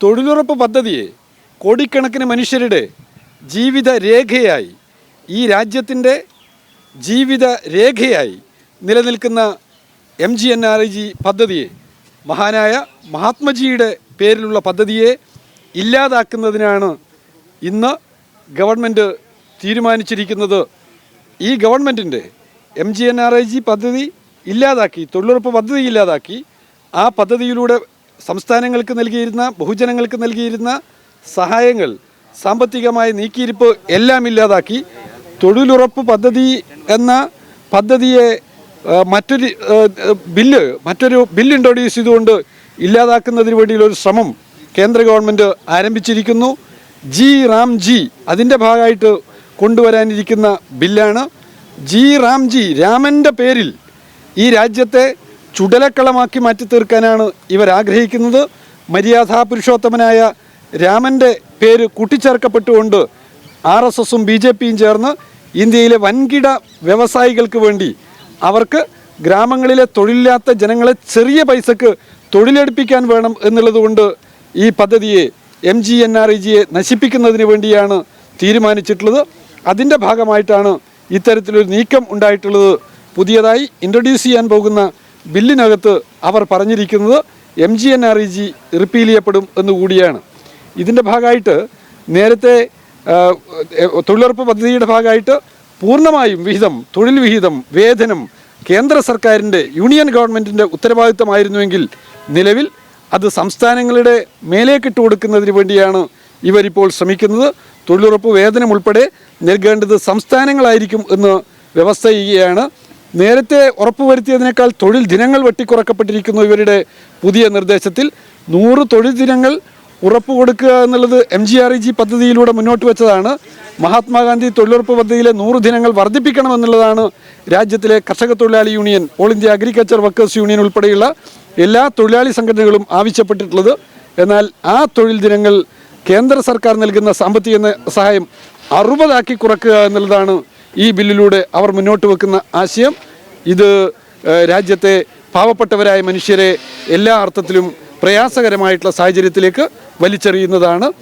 തൊഴിലുറപ്പ് പദ്ധതിയെ കോടിക്കണക്കിന് മനുഷ്യരുടെ ജീവിത രേഖയായി ഈ രാജ്യത്തിന്റെ ജീവിത രേഖയായി നിലനിൽക്കുന്ന M G N R G പദ്ധതിയെ മഹാനായ മഹാത്മജിയുടെ പേരിലുള്ള പദ്ധതിയെ ഇല്ലാതാക്കുന്നതിനാണ് ഇന്ന് ഗവൺമെന്റ് തീരുമാനിച്ചിരിക്കുന്നത്. ഈ ഗവൺമെന്റിന്റെ M G N R I G പദ്ധതി ഇല്ലാതാക്കി തൊഴിലുറപ്പ് പദ്ധതി ഇല്ലാതാക്കി ആ പദ്ധതിയിലൂടെ സംസ്ഥാനങ്ങൾക്ക് നൽകിയിരുന്ന ബഹുജനങ്ങൾക്ക് നൽകിയിരുന്ന സഹായങ്ങൾ സാമ്പത്തികമായ നീക്കിയിരിപ്പ് എല്ലാം ഇല്ലാതാക്കി. തൊഴിലുറപ്പ് പദ്ധതി എന്ന പദ്ധതിയെ മറ്റൊരു ബില്ല് മറ്റൊരു ബില്ല് ഇൻട്രൊഡ്യൂസ് ചെയ്തുകൊണ്ട് ഇല്ലാതാക്കുന്നതിന് വേണ്ടിയുള്ള ഒരു ശ്രമം കേന്ദ്ര ഗവൺമെന്റ് ആരംഭിച്ചിരിക്കുന്നു. ജി റാം ജി അതിന്റെ ഭാഗമായിട്ട് കൊണ്ടുവരാനിരിക്കുന്ന ബില്ലാണ്. ജി റാം ജി രാമന്റെ പേരിൽ ഈ രാജ്യത്തെ ചുടലക്കളമാക്കി മാറ്റി തീർക്കാനാണ് ഇവർ ആഗ്രഹിക്കുന്നത്. മര്യാദാ പുരുഷോത്തമനായ രാമന്റെ പേര് കൂട്ടിച്ചേർക്കപ്പെട്ടുകൊണ്ട് ആർ എസ് എസും ബി ജെ പിയും ചേർന്ന് ഇന്ത്യയിലെ വൻകിട വ്യവസായികൾക്ക് വേണ്ടി അവർക്ക് ഗ്രാമങ്ങളിലെ തൊഴിലില്ലാത്ത ജനങ്ങളെ ചെറിയ പൈസക്ക് തൊഴിലെടുപ്പിക്കാൻ വേണം എന്നുള്ളതുകൊണ്ട് ഈ പദ്ധതിയെ M G N R E ജിയെ നശിപ്പിക്കുന്നതിന് വേണ്ടിയാണ് തീരുമാനിച്ചിട്ടുള്ളത്. അതിന്റെ ഭാഗമായിട്ടാണ് ഇത്തരത്തിലൊരു നീക്കം ഉണ്ടായിട്ടുള്ളത്. പുതിയതായി ഇൻട്രൊഡ്യൂസ് ചെയ്യാൻ പോകുന്ന ബില്ലിനകത്ത് അവർ പറഞ്ഞിരിക്കുന്നത് M G N R E G repeal ചെയ്യപ്പെടും എന്നുകൂടിയാണ് ഇതിന്റെ ഭാഗമായിട്ട് നേരത്തെ തൊഴിലുറപ്പ് പദ്ധതിയുടെ ഭാഗമായിട്ട് പൂർണമായും വിഹിതം തൊഴിൽ വിഹിതം വേതനം കേന്ദ്ര സർക്കാരിന്റെ യൂണിയൻ ഗവൺമെന്റിന്റെ ഉത്തരവാദിത്തമായിരുന്നുവെങ്കിൽ നിലവിൽ അത് സംസ്ഥാനങ്ങളുടെ മേലേക്കിട്ട് കൊടുക്കുന്നതിന് വേണ്ടിയാണ് ഇവരിപ്പോൾ ശ്രമിക്കുന്നത്. തൊഴിലുറപ്പ് വേതനം ഉൾപ്പെടെ നൽകേണ്ടത് സംസ്ഥാനങ്ങളായിരിക്കും എന്ന് വ്യവസ്ഥ ചെയ്യുകയാണ് നേരത്തെ ഉറപ്പുവരുത്തിയതിനേക്കാൾ തൊഴിൽ ദിനങ്ങൾ വെട്ടിക്കുറക്കപ്പെട്ടിരിക്കുന്നു ഇവരുടെ പുതിയ നിർദ്ദേശത്തിൽ. നൂറ് തൊഴിൽ ദിനങ്ങൾ ഉറപ്പ് കൊടുക്കുക എന്നുള്ളത് M G R E G പദ്ധതിയിലൂടെ മുന്നോട്ട് വെച്ചതാണ്. മഹാത്മാഗാന്ധി തൊഴിലുറപ്പ് പദ്ധതിയിലെ നൂറ് ദിനങ്ങൾ വർദ്ധിപ്പിക്കണമെന്നുള്ളതാണ് രാജ്യത്തിലെ കർഷക തൊഴിലാളി union all India agriculture workers union ഉൾപ്പെടെയുള്ള എല്ലാ തൊഴിലാളി സംഘടനകളും ആവശ്യപ്പെട്ടിട്ടുള്ളത്. എന്നാൽ ആ തൊഴിൽ ദിനങ്ങൾ കേന്ദ്ര സർക്കാർ നൽകുന്ന സാമ്പത്തിക സഹായം അറുപതാക്കി കുറക്കുക എന്നുള്ളതാണ് ഈ ബില്ലിലൂടെ അവർ മുന്നോട്ട് വെക്കുന്ന ആശയം ഇത് രാജ്യത്തെ പാവപ്പെട്ടവരായ മനുഷ്യരെ എല്ലാ അർത്ഥത്തിലും പ്രയാസകരമായിട്ടുള്ള സാഹചര്യത്തിലേക്ക് വലിച്ചെറിയുന്നതാണ്.